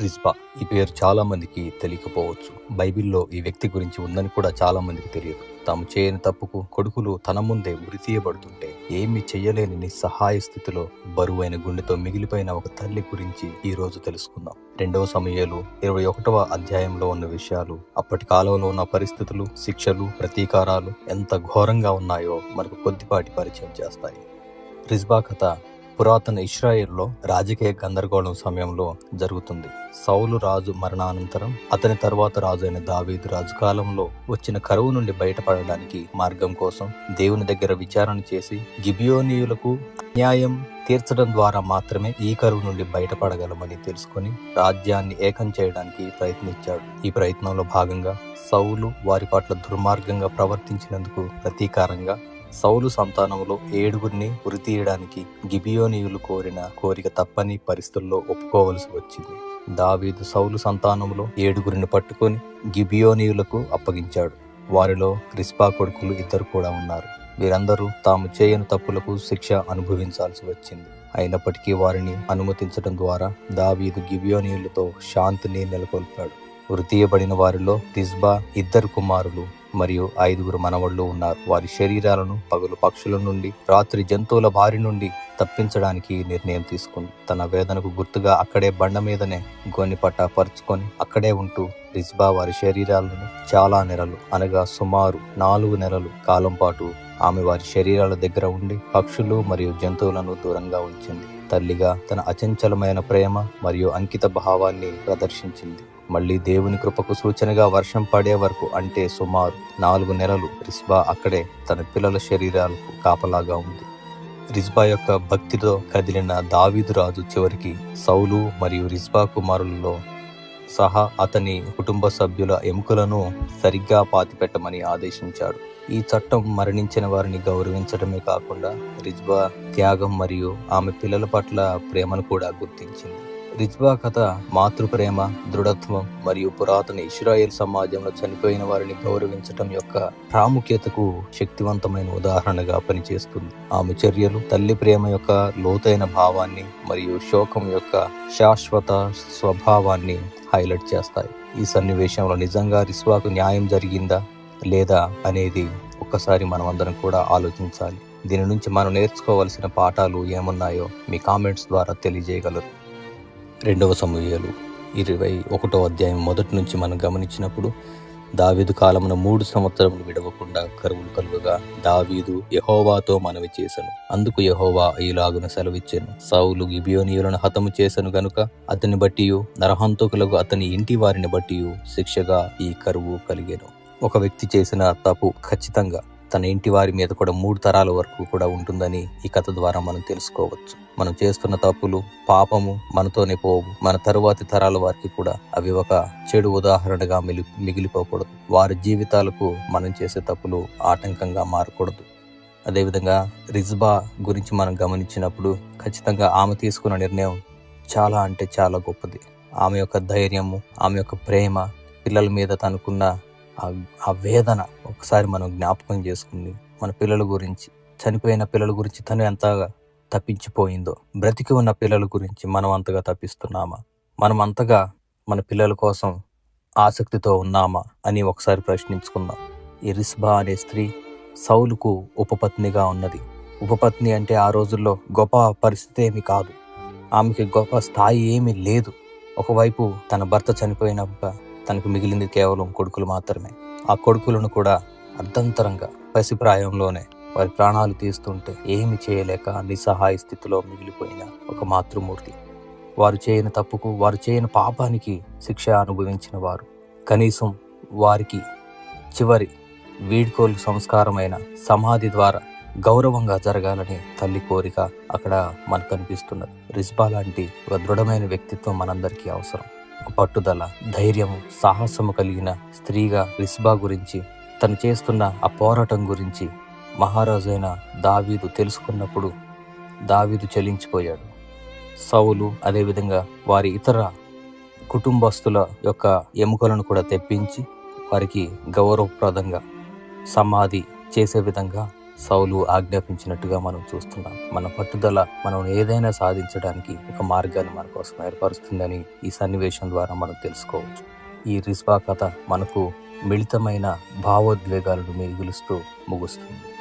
రిజ్బా ఈ పేరు చాలామందికి తెలియకపోవచ్చు. బైబిల్లో ఈ వ్యక్తి గురించి ఉందని కూడా చాలామందికి తెలియదు. తాము చేయని తప్పుకు కొడుకులు తన ముందే ఉరి తీయబడుతుంటే ఏమి చేయలేని నిస్సహాయ స్థితిలో బరువైన గుండెతో మిగిలిపోయిన ఒక తల్లి గురించి ఈ రోజు తెలుసుకుందాం. రెండవ సమయాలు ఇరవై ఒకటవ అధ్యాయంలో ఉన్న విషయాలు అప్పటి కాలంలో ఉన్న పరిస్థితులు శిక్షలు ప్రతీకారాలు ఎంత ఘోరంగా ఉన్నాయో మనకు కొద్దిపాటి పరిచయం చేస్తాయి. రిజ్బా కథ పురాతన ఇస్రాయేల్లో రాజకీయ గందరగోళం సమయంలో జరుగుతుంది. సౌలు రాజు మరణానంతరం అతని తర్వాత రాజు అయిన దావీదు రాజు కాలంలో వచ్చిన కరువు నుండి బయటపడడానికి మార్గం కోసం దేవుని దగ్గర విచారణ చేసి గిబియోనీయులకు న్యాయం తీర్చడం ద్వారా మాత్రమే ఈ కరువు నుండి బయటపడగలమని తెలుసుకొని రాజ్యాన్ని ఏకం చేయడానికి ప్రయత్నించాడు. ఈ ప్రయత్నంలో భాగంగా సౌలు వారి పట్ల దుర్మార్గంగా ప్రవర్తించినందుకు ప్రతీకారంగా సౌలు సంతానంలో ఏడుగురిని ఉరి తీయడానికి గిబియోనీయులు కోరిన కోరిక తప్పని పరిస్థితుల్లో ఒప్పుకోవలసి వచ్చింది. దావీదు సౌలు సంతానంలో ఏడుగురిని పట్టుకొని గిబియోనీయులకు అప్పగించాడు. వారిలో రిస్పా కొడుకులు ఇద్దరు కూడా ఉన్నారు. వీరందరూ తాము చేయని తప్పులకు శిక్ష అనుభవించాల్సి వచ్చింది. అయినప్పటికీ వారిని అనుమతించడం ద్వారా దావీదు గిబియోనీయులతో శాంతిని నెలకొల్పాడు. వృతీయబడిన వారిలో తిస్బా ఇద్దరు కుమారులు మరియు ఐదుగురు మనవళ్ళు ఉన్నారు. వారి శరీరాలను పగలు పక్షుల నుండి రాత్రి జంతువుల బారి నుండి తప్పించడానికి నిర్ణయం తీసుకుంది. తన వేదనకు గుర్తుగా అక్కడే బండ మీదనే గోని పట్ట పరుచుకొని అక్కడే ఉంటూ రిజ్బా వారి శరీరాలను చాలా నెలలు అనగా సుమారు నాలుగు నెలలు కాలం పాటు ఆమె వారి శరీరాల దగ్గర ఉండి పక్షులు మరియు జంతువులను దూరంగా ఉంచింది. తల్లిగా తన అచంచలమైన ప్రేమ మరియు అంకిత భావాన్ని ప్రదర్శించింది. మళ్ళీ దేవుని కృపకు సూచనగా వర్షం పడే వరకు అంటే సుమారు నాలుగు నెలలు రిస్బా అక్కడే తన పిల్లల శరీరాలకు కాపలాగా ఉంది. రిజ్బా యొక్క భక్తితో కదిలిన దావీదు రాజు చివరికి సౌలు మరియు రిజ్బా కుమారులలో సహా అతని కుటుంబ సభ్యుల ఎముకలను సరిగ్గా పాతిపెట్టమని ఆదేశించాడు. ఈ చట్టం మరణించిన వారిని గౌరవించడమే కాకుండా రిజ్బా త్యాగం మరియు ఆమె పిల్లల పట్ల ప్రేమను కూడా గుర్తించింది. రిజ్వా కథ మాతృప్రేమ దృఢత్వం మరియు పురాతన ఇస్రాయేల్ సమాజంలో చనిపోయిన వారిని గౌరవించటం యొక్క ప్రాముఖ్యతకు శక్తివంతమైన ఉదాహరణగా పనిచేస్తుంది. ఆమె చర్యలు తల్లి ప్రేమ యొక్క లోతైన భావాన్ని మరియు శోకం యొక్క శాశ్వత స్వభావాన్ని హైలైట్ చేస్తాయి. ఈ సన్నివేశంలో నిజంగా రిస్వాకు న్యాయం జరిగిందా లేదా అనేది ఒక్కసారి మనమందరం కూడా ఆలోచించాలి. దీని నుంచి మనం నేర్చుకోవాల్సిన పాఠాలు ఏమున్నాయో మీ కామెంట్స్ ద్వారా తెలియజేయగలరు. రెండవ సమూహాలు ఇరవై ఒకటో అధ్యాయం మొదటి నుంచి మనం గమనించినప్పుడు దావీదు కాలమున మూడు సంవత్సరములు విడవకుండా కరువులు కలుగగా దావీదు యహోవాతో మనవి చేసను. అందుకు యహోవా ఈలాగున సెలవిచ్చాను. సౌలు గిబియోనియులను హతము చేసను గనుక అతని బట్టి నరహంతకులకు అతని ఇంటి వారిని బట్టి శిక్షగా ఈ కరువు కలిగేను. ఒక వ్యక్తి చేసిన తప్పు ఖచ్చితంగా తన ఇంటి వారి మీద కూడా మూడు తరాల వరకు కూడా ఉంటుందని ఈ కథ ద్వారా మనం తెలుసుకోవచ్చు. మనం చేస్తున్న తప్పులు పాపము మనతోనే పోవు. మన తరువాతి తరాల వారికి కూడా అవి ఒక చెడు ఉదాహరణగా మిలి మిగిలిపోకూడదు. వారి జీవితాలకు మనం చేసే తప్పులు ఆటంకంగా మారకూడదు. అదేవిధంగా రిజ్బా గురించి మనం గమనించినప్పుడు ఖచ్చితంగా ఆమె తీసుకున్న నిర్ణయం చాలా అంటే చాలా గొప్పది. ఆమె యొక్క ధైర్యము ఆమె యొక్క ప్రేమ పిల్లల మీద తనకున్న ఆ వేదన ఒకసారి మనం జ్ఞాపకం చేసుకుంది మన పిల్లల గురించి చనిపోయిన పిల్లల గురించి తను ఎంతగా తప్పించిపోయిందో బ్రతికి ఉన్న పిల్లల గురించి మనం అంతగా తప్పిస్తున్నామా? మనం అంతగా మన పిల్లల కోసం ఆసక్తితో ఉన్నామా అని ఒకసారి ప్రశ్నించుకుందాం. ఈ రిస్బా అనే స్త్రీ సౌలుకు ఉపపత్నిగా ఉన్నది. ఉపపత్ని అంటే ఆ రోజుల్లో గొప్ప పరిస్థితి ఏమి కాదు. ఆమెకి గొప్ప స్థాయి ఏమీ లేదు. ఒకవైపు తన భర్త చనిపోయినాక తనకు మిగిలింది కేవలం కొడుకులు మాత్రమే. ఆ కొడుకులను కూడా అర్ధంతరంగా పసిప్రాయంలోనే వారి ప్రాణాలు తీస్తుంటే ఏమి చేయలేక నిస్సహాయ స్థితిలో మిగిలిపోయిన ఒక మాతృమూర్తి. వారు చేయని తప్పుకు వారు చేయని పాపానికి శిక్ష అనుభవించిన వారు. కనీసం వారికి చివరి వీడ్కోలు సంస్కారమైన సమాధి ద్వారా గౌరవంగా జరగాలని తల్లి కోరిక అక్కడ మనకు కనిపిస్తున్నది. రిస్బా లాంటి ఒక దృఢమైన వ్యక్తిత్వం మనందరికీ అవసరం. పట్టుదల ధైర్యము సాహసము కలిగిన స్త్రీగా రిస్బా గురించి తను చేస్తున్న ఆ పోరాటం గురించి మహారాజు అయిన దావీదు తెలుసుకున్నప్పుడు దావీదు చెలించిపోయాడు. సౌలు అదేవిధంగా వారి ఇతర కుటుంబస్తుల యొక్క ఎముకలను కూడా తెప్పించి వారికి గౌరవప్రదంగా సమాధి చేసే విధంగా సౌలు ఆజ్ఞాపించినట్టుగా మనం చూస్తున్నాం. మన పట్టుదల మనం ఏదైనా సాధించడానికి ఒక మార్గాన్ని మన కోసం ఏర్పరుస్తుందని ఈ సన్నివేశం ద్వారా మనం తెలుసుకోవచ్చు. ఈ రిస్వా కథ మనకు మిళితమైన భావోద్వేగాలను మిగులుస్తూ ముగుస్తుంది.